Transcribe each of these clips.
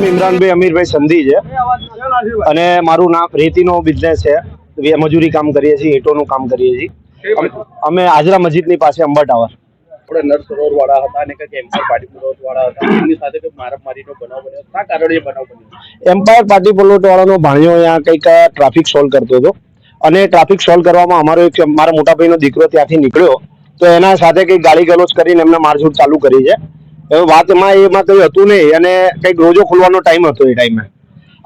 નામ ઇમરાનભાઈ અમીરભાઈ સંધી છે. અને મારું નામ રેતીનો બિઝનેસ છે. મજૂરી કામ કરીએ છીએ ઈંટોનું કામ કરીએ છીએ. અમે- આજરા મસ્જિદની પાસે અંબા ટાવર આપણે નર સરોવર વાળા હતા અને કંઈક એમ્પાયર પાર્ટી સરોવર વાળા હતા. એમની સાથે કંઈક મારામારીનો બનાવ બન્યો. શા કારણે એ બનાવ બન્યો? એમ્પાયર પાર્ટી પ્લોટ વાળાનો ભાણિયો અહીંયા કંઈક ટ્રાફિક સોલ્વ કરતો હતો. અને ટ્રાફિક સોલ્વ કરવામાં અમારો એક મારા મોટા ભાઈનો દીકરો ત્યાંથી નીકળ્યો. તો એના સાથે કંઈક ગાળી ગલોચ કરીને એમને મારઝૂડ ચાલુ કરી છે. વાત એમાં એમાં કંઈ હતું નહીં. અને કંઈક રોજો ખોલવાનો ટાઈમ હતો એ ટાઈમે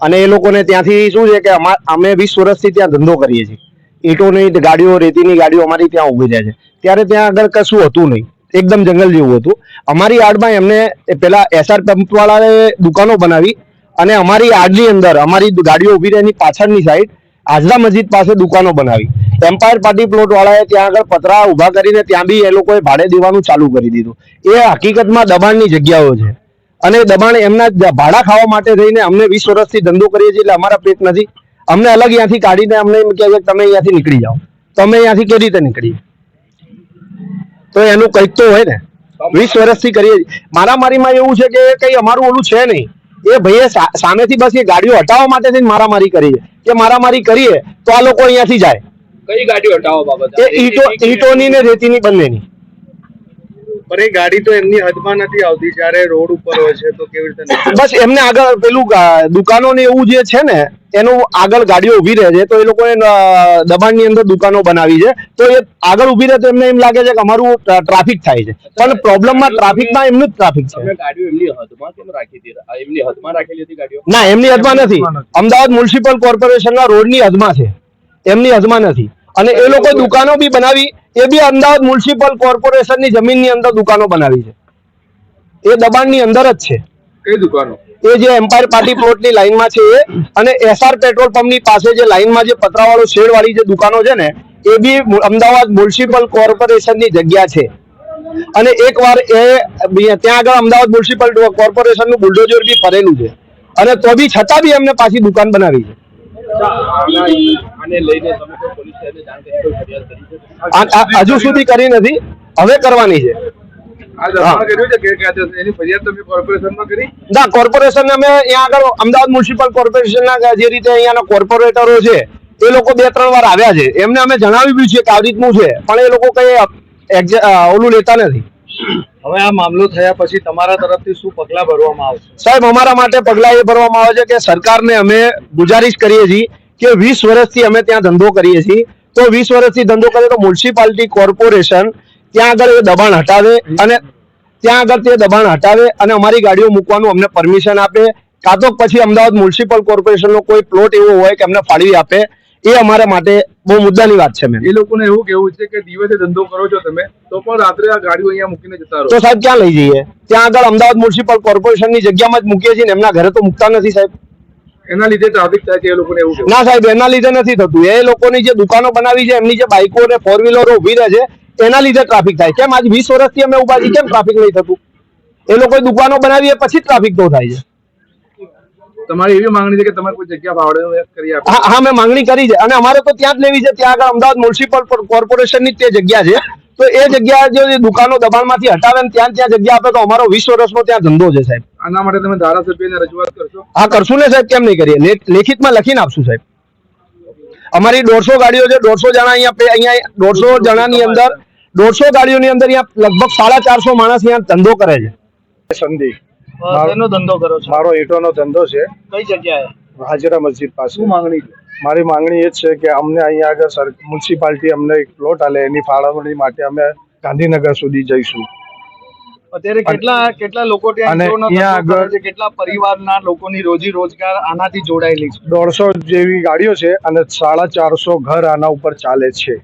અને એ લોકોને ત્યાંથી શું છે કે અમા- વીસ વર્ષથી ત્યાં ધંધો કરીએ છીએ. ઈંટોની ગાડીઓ રેતીની ગાડીઓ અમારી ત્યાં ઊભી રહે છે. ત્યારે ત્યાં આગળ કશું હતું નહીં. એકદમ જંગલ જેવું હતું. અમારી યાર્ડમાં એમને પેલા એસઆર પંપવાળાએ દુકાનો બનાવી અને અમારી યાર્ડની અંદર, અમારી ગાડીઓ ઊભી રહેની પાછળની સાઈડ હાજરા મસ્જિદ પાસે દુકાનો બનાવી. એમ્પાયર પાર્ટી પ્લોટ વાળાએ ત્યાં આગળ પતરા ઊભા કરીને ત્યાં બી એ લોકોએ ભાડે દેવાનું ચાલુ કરી દીધું. એ હકીકતમાં દબાણની જગ્યાઓ છે. અને દબાણ એમના ભાડા ખાવા માટે થઈને અમને વીસ વર્ષથી ધંધો કરીએ છીએ એટલે અમારા પેટ નથી. અમને અલગ અહીંયાથી કાઢીને અમને એમ કહે છે તમે અહીંયાથી નીકળી જાઓ. તો અમે અહીંયાથી કેવી રીતે નીકળીએ? તો એનું કંઈક તો હોય ને. વીસ વર્ષથી કરીએ. મારામારીમાં એવું છે કે કઈ અમારું ઓલું છે નહીં. એ ભાઈએ સામેથી બસ એ ગાડીઓ હટાવવા માટે મારામારી કરી કે મારામારી કરીએ તો આ લોકો અહીંયાથી જાય. કઈ ગાડી હટાવો બાબત? એ ઈટો ઈટોની ને રેતીની બંનેની. પણ એ ગાડી તો એમની હદમાં નથી આવતી જ્યારે રોડ ઉપર હોય છે તો કેવી રીતે બસ એમને આગળ પેલું દુકાનો ને એવું જે છે ને એનું આગળ ગાડીઓ ઊભી રહે છે તો એ લોકોએ દબાણની અંદર દુકાનો બનાવી છે તો એ આગળ ઊભી રહે તો એમને એમ લાગે છે કે અમારું ટ્રાફિક થાય છે. પણ પ્રોબ્લેમમાં ટ્રાફિકમાં એમનું જ ટ્રાફિક છે. ગાડીઓ એમની હદમાં કેમ રાખી હતી? એમની હદમાં રાખેલી હતી ગાડીઓ? ના એમની હદમાં નથી. અમદાવાદ મ્યુનિસિપલ કોર્પોરેશનના રોડની હદમાં છે. એમની હદમાં નથી. અને એ લોકો દુકાનો બી બનાવી એ બી અમદાવાદ મ્યુનિસિપલ કોર્પોરેશનની જમીનની અંદર દુકાનો બનાવી છે. એ દબાણની અંદર જ છે. કઈ દુકાનો? એ જે એમ્પાયર પાર્ટી પ્લોટની લાઈનમાં છે એ અને એસઆર પેટ્રોલ પંપની પાસે જે લાઈનમાં જે પતરાવાળો શેડ વાળી જે દુકાનો છે ને એ બી અમદાવાદ મ્યુનિસિપલ કોર્પોરેશનની જગ્યા છે. અને એકવાર એ ત્યાં આગળ અમદાવાદ મ્યુનિસિપલ કોર્પોરેશનનું બુલડોઝર બી ફરેલું છે. અને તો બી છતાં બી એમને પાછી દુકાન બનાવી છે. હજુ સુધી કરી નથી. હવે કરવાની છે. ના કોર્પોરેશન અમે અહીંયા આગળ અમદાવાદ મ્યુનિસિપલ કોર્પોરેશનના જે રીતે અહીંયાના કોર્પોરેટરો છે એ લોકો બે ત્રણ વાર આવ્યા છે. એમને અમે જણાવ્યું બી છે કે આવી રીતનું છે પણ એ લોકો કઈ ઓલું લેતા નથી. હવે આ મામલો થયા પછી તમારા તરફથી શું પગલા ભરવામાં આવશે? સાહેબ, અમારા માટે પગલાં એ ભરવામાં આવે છે કે સરકારને અમે ગુજારિશ કરીએ છીએ કે વીસ વર્ષથી અમે ત્યાં ધંધો કરીએ છીએ. તો વીસ વર્ષથી ધંધો કરીએ તો મ્યુનિસિપાલિટી કોર્પોરેશન ત્યાં આગળ એ દબાણ હટાવે અને ત્યાં આગળ તે દબાણ હટાવે અને અમારી ગાડીઓ મૂકવાનું અમને પરમિશન આપે. કાં તો પછી અમદાવાદ મ્યુનિસિપલ કોર્પોરેશનનો કોઈ પ્લોટ એવો હોય કે અમને ફાળવી આપે. એ અમારા માટે બહુ મુદ્દાની વાત છે મેમ એ લોકોને એવું કેવું છે કે દિવસે ધંધો કરો છો તમે તો પણ રાત્રે આ ગાડીઓ અહીંયા મૂકીને જતા રહો. તો સાહેબ ક્યાં લઈ જઈએ? ત્યાં આગળ અમદાવાદ મ્યુનિસિપલ કોર્પોરેશનની જગ્યામાં જ મૂકીએ છીએ ને એમના ઘરે તો મૂકતા નથી સાહેબ. એના લીધે ટ્રાફિક થાય છે એ લોકોને એવું ના સાહેબ એના લીધે નથી થતું. એ લોકોની જે દુકાનો બનાવી છે એમની જે બાઇકો ને ફોર વ્હીલરો ઊભી રહે છે એના લીધે ટ્રાફિક થાય. કેમ? આજ વીસ વર્ષથી અમે ઊભા છીએ કેમ ટ્રાફિક નહીં થતું? એ લોકોએ દુકાનો બનાવી પછી ટ્રાફિક તો થાય છે. તમારી એવી માંગણી છે કે તમારે કોઈ જગ્યા ભાડે કરી આપો? હા હા મેં માંગણી કરી છે. અને અમારે તો ત્યાં જ લેવી છે. ત્યાં આગળ અમદાવાદ મ્યુનિસિપલ કોર્પોરેશનની જ તે જગ્યા છે. તો એ જગ્યા જો દુકાનો દબાણમાંથી હટાવે ને ત્યાં ત્યાં જગ્યા આપે તો અમારો વીસ વર્ષનો ત્યાં ધંધો છે સાહેબ. આના માટે તમે ધારાસભ્યને રજૂઆત કરશો? હા કરશું ને સાહેબ. કેમ નહીં કરીએ? લેખિત લેખિતમાં લખીને આપશું સાહેબ. અમારી દોઢસો ગાડીઓ છે. દોઢસો જણા અહીંયા અહીંયા દોઢસો જણાની અંદર દોઢસો ગાડીઓની અંદર અહીંયા લગભગ સાડા ચારસો માણસ અહીંયા ધંધો કરે છે. સંધી શેનો ધંધો કરો છો? મારો ઈંટોનો ધંધો છે. કઈ જગ્યાએ? હાજરા મસ્જિદ પાસે. શું માંગણી મારી માંગણી એ જ છે કે અમને અહીંયા આગળ મ્યુનિસિપાલિટી અમને એક પ્લોટ આલે એની ફાળવણી માટે અમે ગાંધીનગર સુધી જઈશું. અત્યારે કેટલા કેટલા લોકો ત્યાં કેટલા પરિવારના લોકોની રોજી રોજગાર આનાથી જોડાયેલી છે? દોઢસો જેવી ગાડીઓ છે અને સાડા ચારસો ઘર આના ઉપર ચાલે છે.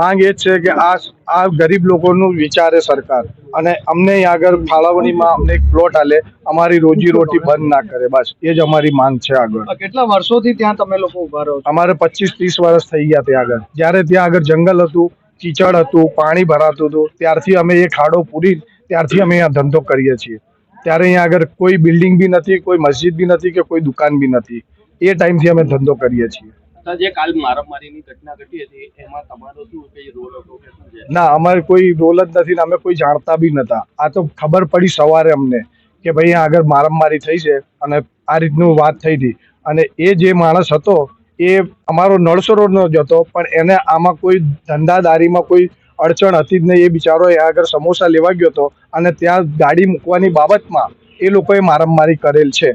માંગ એ છે કે આ આ ગરીબ લોકોનું વિચારે સરકાર. અને અમને આગળ ફાળવણીમાં અમને એક પ્લોટ આલે અમારી રોજી રોટી બંધ ના કરે બસ. એ જ અમારી માંગ છે આગળ. કેટલા વર્ષોથી ત્યાં તમે લોકો ઊભા રહો અમારે પચીસ ત્રીસ વર્ષ થઈ ગયા ત્યાં આગળ. જ્યારે ત્યાં આગળ જંગલ હતું કીચડ હતું પાણી ભરાતું હતું ત્યારથી અમે એ ખાડો પૂરી ત્યારથી અમે અહીંયા ધંધો કરીએ છીએ. ત્યારે અહીંયા આગળ કોઈ બિલ્ડિંગ બી નથી કોઈ મસ્જિદ બી નથી કે કોઈ દુકાન બી નથી. એ ટાઈમથી અમે ધંધો કરીએ છીએ. તો જે કાલ મારામારીની ઘટના ઘટી હતી, એમાં તમારો શું કઈ રોલ હતો કે શું ના, અમારે કોઈ રોલ જ નથી ને અમે કોઈ જાણતા બી નતા. આ તો ખબર પડી સવારે અમને કે ભાઈ આગળ મારામારી થઈ છે અને આ રીતનું વાત થઈ હતી. અને એ જે માણસ હતો, એ અમારો નળસો રોડનો જ હતો, પણ એને આમાં કોઈ ધંધાદારીમાં કોઈ અડચણ હતી જ નહીં. એ બિચારો એ આગળ સમોસા લેવા ગયો હતો અને ત્યાં ગાડી મૂકવાની બાબતમાં એ લોકોએ મારામારી કરેલ છે.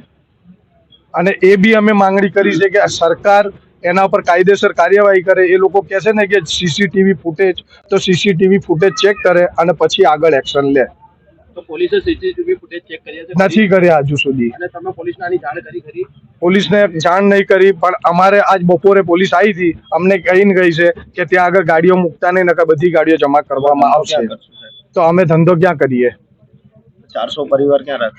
અને એ બી અમે માંગણી કરી છે કે સરકાર એના ઉપર કાયદેસર કાર્યવાહી કરે એ લોકો કહે છે ને કે સીસીટીવી ફૂટેજ તો સીસીટીવી ફૂટેજ ચેક કરે અને પછી આગળ એક્શન લે. નથી કર્યા હજુ સુધી. પોલીસને જાણ નહીં કરી પણ અમારે આજ બપોરે પોલીસ આવી હતી અમને કહીને ગઈ છે કે ત્યાં આગળ ગાડીઓ મૂકતા નહીં નકર બધી ગાડીઓ જમા કરવામાં આવશે. તો અમે ધંધો ક્યાં કરીએ? ચારસો પરિવાર ક્યાં રહે